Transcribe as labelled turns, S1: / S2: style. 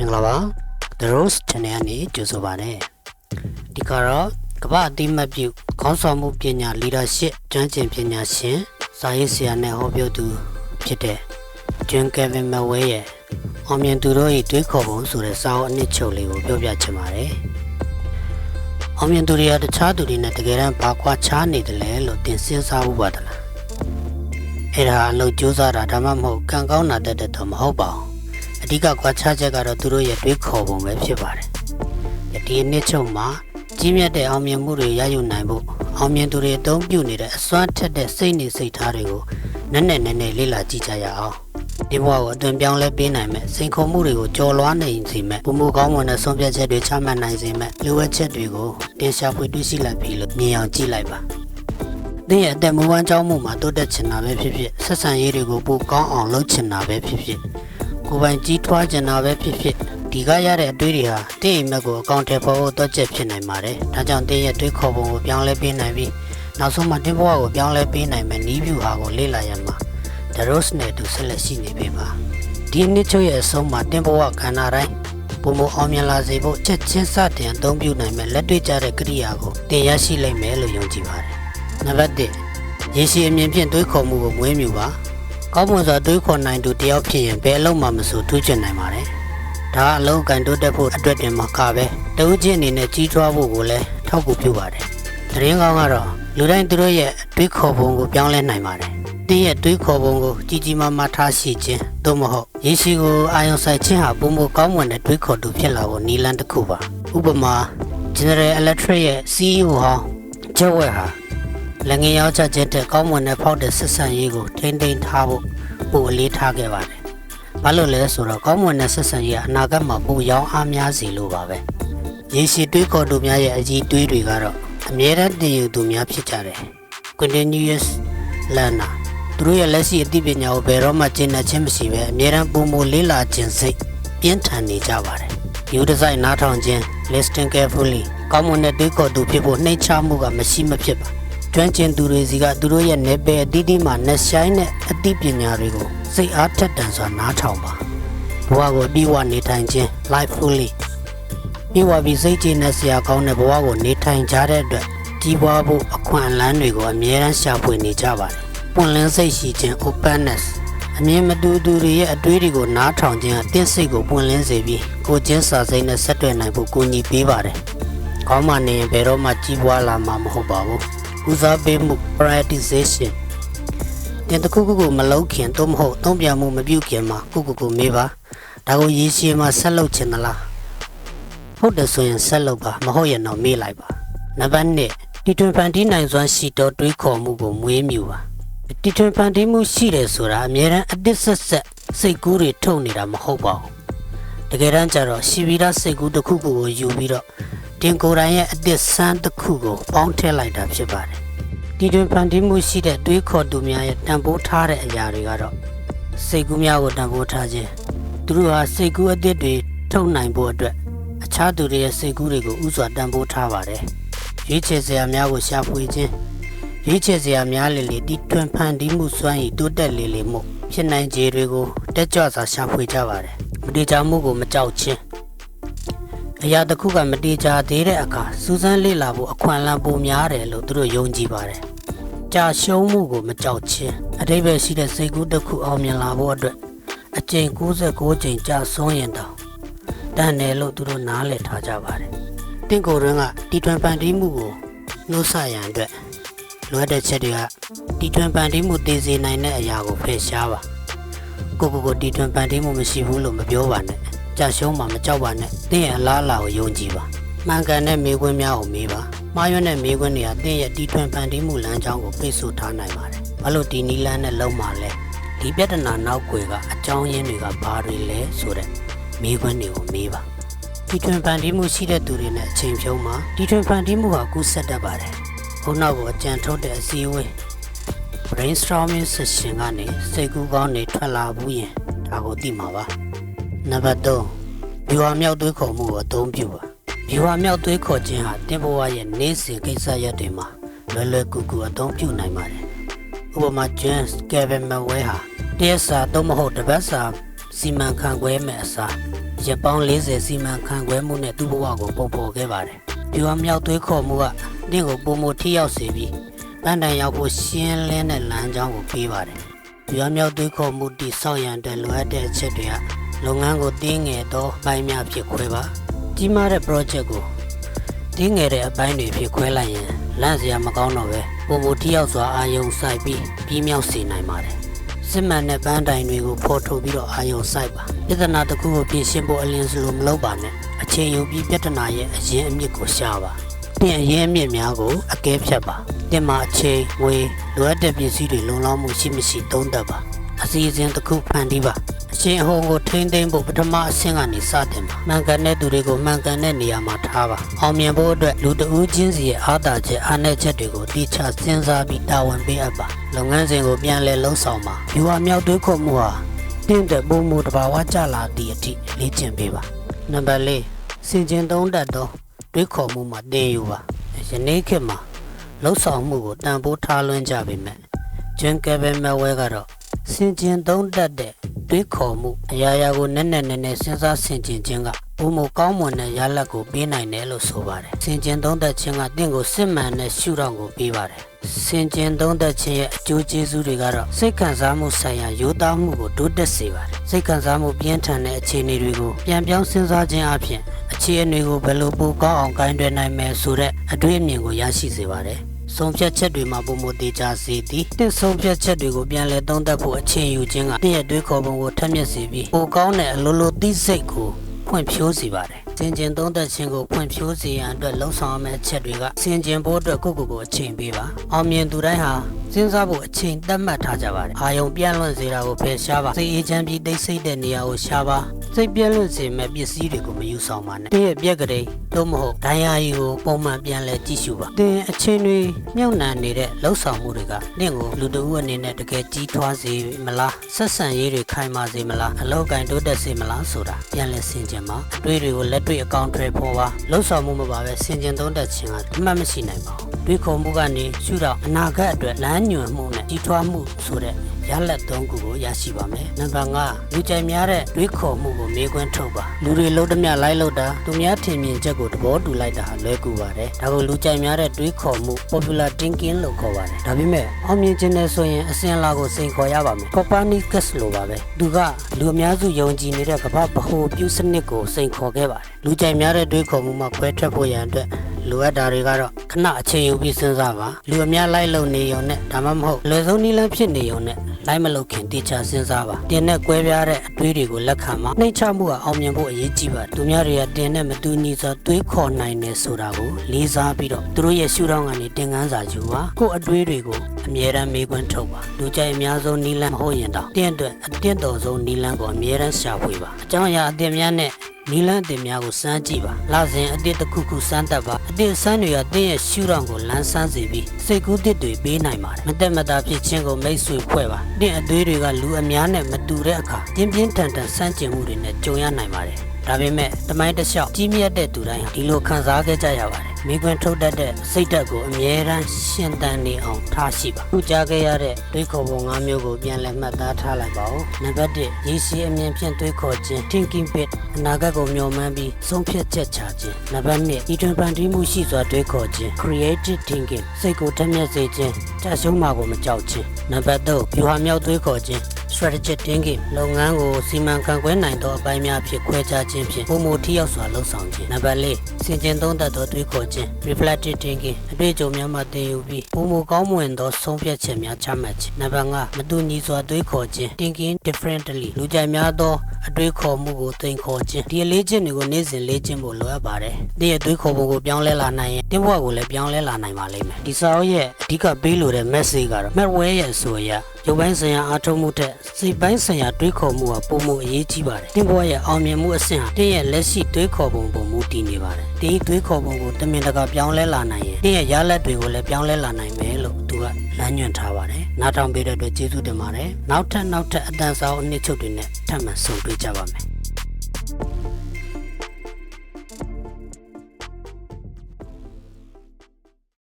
S1: မင်္ဂလာပါ The Rose Channel ကနေကြိုဆိုပါရစေဒီကတော့ကမ္ဘာအတိမတ်ပြုခေါင်းဆောင်မှုပညာ leadership ကျွမ်းကျင်ပညာရှင်စာရေးဆရာနဲ့ဟောပြောသူဖြစ်တဲ့ John Kevin Maway ရဲ့အောင်မြင်သူတို့၏တွေးခေါ်ပုံဆိုတဲ့စာအုပ်အနှစ်ချုပ်လေးကိုပြောပြချင်ပါတယ်အောင်မြင်သူတွေကတခြားသူတွေနဲ့တကယ်တမ်းဘာကွာခြားနေတယ်လဲလို့သင်စဉ်းစားဖို့ပါတလားအဲ့ဒါအလုပ်ကြိုးစားတာဒါမှမဟုတ်ကံကောင်းတာတတ်တဲ့တော့မဟုတ်ပါဘူးအ ဓိကကွာခြားချက်ကတော့သူတို့ရဲ့တွေးခေါ်ပုံပဲဖြစ်ပါတယ်။ဒီနှစ်ချုပ်မှာကြီးမြတ်တဲ့အောင်မြင်မှုတွေရယူနိုင်ဖို့အောင်မြင်သူတွေအသုံးပြုနေတဲ့အစွမ်းထက်တဲ့စိတ်နေစိတ်ထားတွေကိုနက်နက်နဲနဲလေ့လာကြည့်ကြရအောင်။ဒီဘဝကိုအသွင်ပြောင်းလဲပေးနိုင်မဲ့စိန်ခေါ်မှုတွေကိုကြော်လွှားနိုင်စေမဲ့ပုံမကောင်းမွန်တဲ့ဆုံးဖြတ်ချက်တွေချမှတ်နိုင်စေမဲ့လိုအပ်ချက်တွေကိုတင်ရှာဖွေတွေ့ရှိလိုက်ပြီလို့မြင်အောင်ကြည့်လိုက်ပါ။သင်ရဲ့အသက်မူဝမ်းကြောင်းမှုမှာတိုးတက်ချင်တာပဲဖြစ်ဖြစ်ဆက်ဆံရေးတွေကိုပိုကောင်းအောင်လုပ်ချင်တာပဲဖြစ်ဖြစ် ကိုယ်ပိုင်ကြီးထွားကျင်တာပဲဖြစ်ဖြစ်ဒီကရတဲ့အတွေးတွေဟာတင့်အိမ်မက်ကိုအကောင့်ထဲပေါ်ဖို့တွက်ချက်ဖြစ်နိုင်ပါတယ်။ဒါကြောင့်တင်းရဲ့တွေးခေါ်ပုံကိုပြောင်းလဲပေးနိုင်ပြီးနောက်ဆုံးမှာတင်းဘဝကိုပြောင်းလဲပေးနိုင်မယ့်နည်းဗျူဟာကိုလေ့လာရမှာ The Rose နဲ့တူဆက်လက်ရှိနေပြီပါ။ဒီနှစ်ချုပ်ရဲ့အဆုံးမှာတင်းဘဝခန္ဓာတိုင်းပုံမအောင်မြင်လာစေဖို့ချက်ချင်းစတင်အသုံးပြုနိုင်မယ့်လက်တွေ့ကျတဲ့ကိရိယာကိုတင်ရရှိလိမ့်မယ်လို့ယုံကြည်ပါတယ်။နံပါတ်1ရေရှည်အမြင်ဖြင့်တွေးခေါ်မှုကိုမွေးမြူပါ ကောင်းမွန်စွာတွေးခေါ်နိုင်သူတယောက်ဖြစ်ရင်ဘယ်အလုံးမှမဆိုထူးချွန်နိုင်ပါတယ်။ဒါကအလုံးကန်တိုးတက်ဖို့အတွက်တင်မှာကပဲတဦးချင်းအနေနဲ့ကြီးထွားဖို့ကိုလည်းထောက်ကူပြုပါတယ်။တရင်ကောင်းကတော့လူတိုင်းသူတို့ရဲ့တွေးခေါ်ပုံကိုပြောင်းလဲနိုင်ပါတယ်။တင်းရဲ့တွေးခေါ်ပုံကိုကြီးကြီးမားမားထားရှိခြင်းသို့မဟုတ်ရေရှိကိုအာယုံဆိုင်ခြင်းဟာပုံမကောင်းမွန်တဲ့တွေးခေါ်သူဖြစ်လာဖို့နည်းလမ်းတစ်ခုပါ။ဥပမာ General Electric ရဲ့ CEO ဟောင်းဂျက်ဝဲဟာ လက်ငင်းရောက်ချက်ချက်တဲ့ကောင်းမွန်တဲ့ဖောက်တဲ့ဆက်ဆံရေးကိုထိမ့်သိမ်းထားဖို့ပိုအလေးထားခဲ့ပါတယ်။ဘာလို့လဲဆိုတော့ကောင်းမွန်တဲ့ဆက်ဆံရေးကအနာဂတ်မှာပိုရောင်းအားများစေလို့ပါပဲ။ရေရှည်တွေးခေါ်သူများရဲ့အကြီးတွေးတွေကတော့အမြဲတမ်းတည်ယူသူများဖြစ်ကြတယ်။ continuous learner သူတို့ရဲ့လက်ရှိအသိပညာကိုဘယ်တော့မှကျင့်တတ်ခြင်းမရှိပဲအမြဲတမ်းပုံမလေးလာခြင်းစိတ်ပြင်းထန်နေကြပါတယ်။ new design နားထောင်ခြင်း listening carefully ကောင်းမွန်တဲ့တွေးခေါ်သူဖြစ်ဖို့နှိမ့်ချမှုကမရှိမဖြစ်ပါ ကျွမ်းကျင်သူတွေစီကသူတို့ရဲ့내ပယ်အသီးသီးမှာနှဆိုင်တဲ့အသိပညာတွေကိုစိတ်အားထက်တန်စွာနားထောင်ပါဘဝကိုပြီးဝနေထိုင်ခြင်း life fully ပြီးဝပြီးစိတ်ကြည်နဲ့ဆရာကောင်းတဲ့ဘဝကိုနေထိုင်ကြတဲ့အတွက်ကြီးပွားဖို့အခွင့်အလမ်းတွေကိုအမြဲတမ်းရှာဖွေနေကြပါတယ်ပွင့်လင်းစိတ်ရှိခြင်း openness အမြင်မတူသူတွေရဲ့အတွေးတွေကိုနားထောင်ခြင်းအသင့်စိတ်ကိုပွင့်လင်းစေပြီးကိုယ်ချင်းစာစိတ်နဲ့ဆက်တွယ်နိုင်ဖို့ကူညီပေးပါတယ်ကောင်းမှနေရင်ဘယ်တော့မှကြီးပွားလာမှာမဟုတ်ပါဘူး ဦးစားပေးမှု prioritization တင်တစ်ခုခုကိုမလုပ်ခင်သို့မဟုတ်သုံးပြမှုမပြုခင်မှာခုခုကိုမေးပါဒါကိုရည်ရှည်မှာဆက်လုပ်ချင်သလားဟုတ်တယ်ဆိုရင်ဆက်လုပ်ပါမဟုတ်ရင်တော့မေးလိုက်ပါနံပါတ်1တီထွင်ဖန်တီးနိုင်စွမ်းရှိသောတွေးခေါ်မှုကိုမွေးမြူပါတီထွင်ဖန်တီးမှုရှိတယ်ဆိုတာအများရန်အတစ်ဆက်ဆက်စိတ်ကူးတွေထုတ်နေတာမဟုတ်ပါဘူးတကယ်တမ်းကျတော့ရှိပြီးသားစိတ်ကူးတစ်ခုခုကိုယူပြီးတော့ တင်ကိုယ်တိုင်ရဲ့အသစ်ဆန်းတစ်ခုကိုပေါင်းထည့်လိုက်တာဖြစ်ပါတယ်။ဒီတွင်ဖန်တီးမှုရှိတဲ့တွေးခေါ်သူများရဲ့တန်ဖိုးထားတဲ့အရာတွေကတော့စိတ်ကူးများကိုတန်ဖိုးထားခြင်းသူတို့ဟာစိတ်ကူးအသစ်တွေထုတ်နိုင်ဖို့အတွက်အခြားသူတွေရဲ့စိတ်ကူးတွေကိုဥစွာတန်ဖိုးထားပါတယ်။ရွေးချယ်စရာများကိုရှာဖွေခြင်းရွေးချယ်စရာများလေလေဒီတွင်ဖန်တီးမှုစွမ်းရည်တိုးတက်လေလေမှုဖြစ်နိုင်ခြေတွေကိုတက်ကြွစွာရှာဖွေကြပါတယ်။မတေချာမှုကိုမကြောက်ခြင်း အရာတစ်ခုကမတေချာသေးတဲ့အခါစူးစမ်းလေ့လာဖို့အခွင့်အလမ်းပိုများတယ်လို့သူတို့ယုံကြည်ပါတယ်။ကြာရှုံးမှုကိုမကြောက်ခြင်းအတိပ္ပယ်ရှိတဲ့စိတ်ကူးတစ်ခုအောင်မြင်လာဖို့အတွက်အကျင့်69ကျိန်ကြာဆုံးရင်တောင်တန်တယ်လို့သူတို့နားလည်ထားကြပါတယ်။တင့်ကိုယ်ရင်းကတီထွင်ပန်တီးမှုကိုနှိုးဆရန်အတွက်လိုအပ်တဲ့ချက်တွေကတီထွင်ပန်တီးမှုတည်စေနိုင်တဲ့အရာကိုဖယ်ရှားပါ။ကိုကိုကိုတီထွင်ပန်တီးမှုမရှိဘူးလို့မပြောပါနဲ့။ ကြာရှုံးမှာမကြောက်ပါနဲ့။တင်းရဲ့အလားအလာကိုယုံကြည်ပါ။မှန်ကန်တဲ့မိကွင်းများကိုမေးပါ။မှားယွင်းတဲ့မိကွင်းတွေကတင်းရဲ့တီထွင်ဖန်တီးမှုလမ်းကြောင်းကိုပိတ်ဆို့ထားနိုင်ပါတယ်။ဘာလို့ဒီနီလန်းနဲ့လုံးမှာလဲ။ဒီပြဿနာနောက်ွယ်ကအကြောင်းရင်းတွေကဘာတွေလဲဆိုတဲ့မိကွင်းတွေကိုမေးပါ။တီထွင်ဖန်တီးမှုရှိတဲ့သူတွေနဲ့အချိန်ဖြုံးမှာတီထွင်ဖန်တီးမှုဟာကူးဆက်တတ်ပါတယ်။ခုနောက်ကိုအကြံထုတ်တဲ့အစည်းအဝေး brainstorming session ကနေစိတ်ကူးကောင်းတွေထွက်လာဘူးရင်ဒါကိုသိမှာပါ။ နံပါတ်3ဗျူဟာမြောက်သွေးခေါ်မှုကိုအသုံးပြုပါဗျူဟာမြောက်သွေးခေါ်ခြင်းဟာတင်ဘဝရဲ့နေ့စဉ်ကိစ္စရပ်တွေမှာလွယ်လွယ်ကူကူအသုံးပြုနိုင်ပါတယ်ဥပမာ James Kevin Maway ဟာတရက်စာသို့မဟုတ်တစ်ပတ်စာစီမံခန့်ခွဲမဲ့အစားရပောင်း40စီမံခန့်ခွဲမှုနဲ့သူ့ဘဝကိုပုံဖော်ခဲ့ပါတယ်။ဒီဝမြောက်သွေးခေါ်မှုကတင့်ကိုပုံမထိရောက်စေပြီးပန်းတန်ရောက်ဖို့ရှင်းလင်းတဲ့လမ်းကြောင်းကိုပေးပါတယ်။ဒီဝမြောက်သွေးခေါ်မှုတိဆောက်ရန်အတွက်လိုအပ်တဲ့အချက်တွေက လုပ်ငန်းကိုတင်းငယ်သောအပိုင်းများဖြစ်ခွဲပါ။ကြီးမားတဲ့ project ကိုတင်းငယ်တဲ့အပိုင်းတွေဖြစ်ခွဲလိုက်ရင်လန့်စရာမကောင်းတော့ပဲပုံမထိရောက်စွာအာယုံစိုက်ပြီးပြီးမြောက်စေနိုင်ပါတယ်။စစ်မှန်တဲ့ပန်းတိုင်တွေကိုဖော်ထုတ်ပြီးတော့အာယုံစိုက်ပါပြဿနာတစ်ခုကိုပြင်ရှင်းဖို့အလင်းစလိုမလုပ်ပါနဲ့အချိန်ယူပြီးပြဿနာရဲ့အရင်အမြစ်ကိုရှာပါတင်အရင်အမြစ်များကိုအကဲဖြတ်ပါတင်မှာအချိန်ငွေလိုအပ်တဲ့ပစ္စည်းတွေလုံလောက်မှုရှိမရှိသုံးသပ်ပါ အစီအစဉ်တစ်ခုဖန်တီးပါအချိန်အဟုန်ကိုထိမ့်သိမ်းဖို့ပထမအဆင့်ကနေစတင်ပါမှန်ကန်တဲ့သူတွေကိုမှန်ကန်တဲ့နေရာမှာထားပါအောင်မြင်ဖို့အတွက်လူတဦးချင်းစီရဲ့အားသာချက်အားနည်းချက်တွေကိုတိကျစဉ်းစားပြီးတာဝန်ပေးအပ်ပါလုပ်ငန်းစဉ်ကိုပြန်လည်လှုပ်ဆောင်ပါယူဟာမြောက်တွေးခေါ်မှုဟာတင့်တဲ့ပုံမှုတစ်ဘာဝကြလာသည့်အထိလေ့ကျင့်ပေးပါနံပါတ်၄စင်ကျင်သုံးတတ်သောတွေးခေါ်မှုမှာသင်ယူပါယနေ့ခေတ်မှာလှုပ်ဆောင်မှုကိုတန်ဖိုးထားလွှမ်းကြပေမဲ့ဂျွန်ကယ်ဗင်မဝဲကတော့ စင်ကျင်သုံးတတ်တဲ့တွေးခေါ်မှုအရာရာကိုနက်နက်နဲနဲစဉ်းစားဆင်ခြင်ခြင်းကပုံမကောင်းမွန်တဲ့ရလဒ်ကိုပေးနိုင်တယ်လို့ဆိုပါတယ်။စင်ကျင်သုံးသက်ခြင်းကတင့်ကိုစစ်မှန်တဲ့ရှုထောင့်ကိုပေးပါတယ်။စင်ကျင်သုံးသက်ခြင်းရဲ့အကျိုးကျေးဇူးတွေကတော့စိတ်ခံစားမှုဆိုင်ရာရိုးသားမှုကိုတိုးတက်စေပါတယ်။စိတ်ခံစားမှုပြင်းထန်တဲ့အခြေအနေတွေကိုပြန်ပြောင်းစဉ်းစားခြင်းအပြင်အခြေအနေကိုဘယ်လိုပိုကောင်းအောင်ဂိုင်းတွယ်နိုင်မယ်ဆိုတဲ့အတွေ့အမြင်ကိုရရှိစေပါတယ်။ ဆုံးဖြတ်ချက်တွေမှာပုံမသေးကြစေသည်တင့်ဆုံးဖြတ်ချက်တွေကိုပြန်လည်သုံးသပ်ဖို့အချိန်ယူခြင်းကတင့်ရဲ့တွေးခေါ်ပုံကိုထက်မြက်စေပြီးပိုကောင်းတဲ့အလိုလိုသိစိတ်ကိုဖွင့်ဖြိုးစေပါတယ်စင်ကျင်သုံးသက်ခြင်းကိုဖွင့်ဖြိုးစေရန်အတွက်လှုံ့ဆော်ရမယ့်အချက်တွေကစင်ကျင်ဖို့အတွက်ကိုယ့်ကိုယ်ကိုအချိန်ပေးပါအောင်မြင်သူတိုင်းဟာစဉ်းစားဖို့အချိန်သတ်မှတ်ထားကြပါတယ်အာယုံပြန့်လွင့်စေတာကိုဖယ်ရှားပါစိတ်အေးချမ်းပြီးတိတ်ဆိတ်တဲ့နေရာကိုရှားပါစိတ်ပြန့်လွင့်စေမဲ့ပစ္စည်းတွေကိုမယူဆောင်ပါနဲ့တင့်ရဲ့ပြက်ကလေးသို့မဟုတ်ဒိုင်ယာရီကိုပုံမှန်ပြန်လဲကြည့်ရှုပါတင်အချင်းတွေမြုပ်နှံနေတဲ့လှုပ်ဆောင်မှုတွေကနင့်ကိုလူတဦးအနေနဲ့တကယ်ကြီးထွားစေမလားဆက်ဆံရေးတွေခိုင်မာစေမလားအလောက်ကင်တိုးတက်စေမလားဆိုတာပြန်လဲဆင်ခြင်ပါအတွေ့တွေကိုလက်တွေ့အကောင့်တွေပေါ်ပါလှုပ်ဆောင်မှုမပါပဲဆင်ခြင်သုံးတက်ခြင်းကအမှတ်မရှိနိုင်ပါဘူး တွေးခေါ်မှုကနေရှုတော့အနာဂတ်အတွက်လမ်းညွှန်မှုနဲ့ကြီးထွားမှုဆိုတဲ့ ရလက်သုံးခုကိုရရှိပါမယ်။နံပါတ်5လူကြိုက်များတဲ့တွေးခေါ်မှုကိုမေးခွန်းထုတ်ပါ။လူတွေလုံးတမျှလိုက်လို့တာသူများထင်မြင်ချက်ကိုသဘောတူလိုက်တာဟာလွဲကူပါတယ်။ဒါကိုလူကြိုက်များတဲ့တွေးခေါ်မှု popular thinking လို့ခေါ်ပါတယ်။ဒါပေမဲ့အောင်မြင်ခြင်းနဲ့ဆိုရင်အစဉ်အလာကိုစိန်ခေါ်ရပါမယ်။ Copernicus လိုပါပဲ။သူကလူအများစုယုံကြည်နေတဲ့ကမ္ဘာဗဟိုပြုစနစ်ကိုစိန်ခေါ်ခဲ့ပါတယ်။လူကြိုက်များတဲ့တွေးခေါ်မှုမှာခွဲထွက်ဖို့ရန်အတွက်လိုအပ်တာတွေကတော့ခဏအချိန်ယူပြီးစဉ်းစားပါလူအများလိုက်လုံနေုံနဲ့ဒါမှမဟုတ်လွယ်ဆုံးနည်းလမ်းဖြစ်နေုံနဲ့လိုက်မလုပ်ခင်တေချာစဉ်းစားပါတင်နဲ့ကွဲပြားတဲ့အတွေးတွေကိုလက်ခံပါနှိမ့်ချမှုကအောင်မြင်ဖို့အရေးကြီးပါတယ်သူများတွေကတင်နဲ့မတူညီစွာတွေးခေါ်နိုင်တယ်ဆိုတာကိုလေးစားပြီးတော့သူတို့ရဲ့ရှုထောင့်ကနေတင်ကန်းစာယူပါကိုယ့်အတွေးတွေကိုအမြဲတမ်းမေးခွန်းထုတ်ပါလူကြိုက်အများဆုံးနည်းလမ်းမဟုတ်ရင်တော့တင့်အတွက်အတင့်တော်ဆုံးနည်းလမ်းကိုအမြဲတမ်းရှာဖွေပါအကြောင်းအရာအသစ်များနဲ့ နီလန်းတင်များကိုစမ်းကြည့်ပါလာစဉ်အတစ်တစ်ခုခုစမ်းတတ်ပါအတစ်စမ်းတွေကတင်းရဲ့ရှုထောင့်ကိုလန်းဆန်းစေပြီးစိတ်ကူးတစ်တွေပေးနိုင်ပါတယ်မတက်မတာဖြစ်ခြင်းကိုမိတ်ဆွေဖွဲ့ပါတင်းအသွေးတွေကလူအများနဲ့မတူတဲ့အခါပြင်းပြင်းထန်ထန်စမ်းကျင်မှုတွေနဲ့ကြုံရနိုင်ပါတယ် ဒါပေမဲ့တမိုင်းတစ်လျှောက်ကြီးမြတ်တဲ့သူတိုင်းဟာဒီလိုခံစားခဲ့ကြရပါတယ်မိခွန်းထုတ်တတ်တဲ့စိတ်ဓာတ်ကိုအမြဲတမ်းရှင်သန်နေအောင်ထားရှိပါခုကြားခဲ့ရတဲ့တွေးခေါ်ပုံ၅မျိုးကိုပြန်လည်မှတ်သားထားလိုက်ပါဦးနံပါတ်1ရည်ရှိအမြင်ဖြင့်တွေးခေါ်ခြင်း thinking bit အနာဂတ်ကိုမျှော်မှန်းပြီးဆုံးဖြတ်ချက်ချခြင်းနံပါတ်2ဤတွင်ပန်တီးမှုရှိစွာတွေးခေါ်ခြင်း creative thinking စိတ်ကိုထက်မြက်စေခြင်းကြာရှုံးမှာကိုမကြောက်ခြင်းနံပါတ်3ဗျူဟာမြောက်တွေးခေါ်ခြင်း strategic thinking လုပ်ငန်းကိုစီမံခန့်ခွဲနိုင်သောအပိုင်းများဖြင့်ခွဲခြားခြင်းဖြင့်ပုံမူထိရောက်စွာလှုပ်ဆောင်ခြင်းနံပါတ်4စင်ကျင်သုံးသပ်သောတွေးခေါ်ခြင်း reflective thinking အတွေ့အကြုံများမှသင်ယူပြီးပုံမူကောင်းမွန်သောဆုံးဖြတ်ချက်များချမှတ်ခြင်းနံပါတ်5မတူညီစွာတွေးခေါ်ခြင်း thinking differently လူကြိုက်များသောအတွေးခေါ်မှုကိုသင်ခေါ်ခြင်းဒီအလေးချင်းတွေကိုနေ့စဉ်လေ့ကျင့်ဖို့လိုအပ်ပါတယ်။ဒီရဲ့တွေးခေါ်ပုံကိုပြောင်းလဲလာနိုင်ရင်တင်းဘဝကိုလည်းပြောင်းလဲလာနိုင်ပါလိမ့်မယ်။ဒီစာအုပ်ရဲ့အဓိကပေးလိုတဲ့ message ကတော့ Medway ရဲ့အဆိုအရ ရုပ်ပိုင်းဆိုင်ရာအားထုတ်မှုတဲ့စိတ်ပိုင်းဆိုင်ရာတွေးခေါ်မှုဟာပုံမှုအရေးကြီးပါတယ်။တင်းဘဝရဲ့အောင်မြင်မှုအဆင့်ဟာတင်းရဲ့လက်ရှိတွေးခေါ်ပုံပုံမူတည်နေပါတယ်။ဒီတွေးခေါ်ပုံကိုတမင်တကာပြောင်းလဲလာနိုင်ရင်တင်းရဲ့ရလဒ်တွေကိုလည်းပြောင်းလဲလာနိုင်မယ်လို့သူကလမ်းညွှန်ထားပါတယ်။နောက်ထောင်ပေးတဲ့အတွက်ကျေးဇူးတင်ပါတယ်။နောက်ထပ်နောက်ထပ်အတန်စာအုပ်အနှစ်ချုပ်တွေနဲ့ထပ်မံဆုံတွေ့ကြပါမယ်။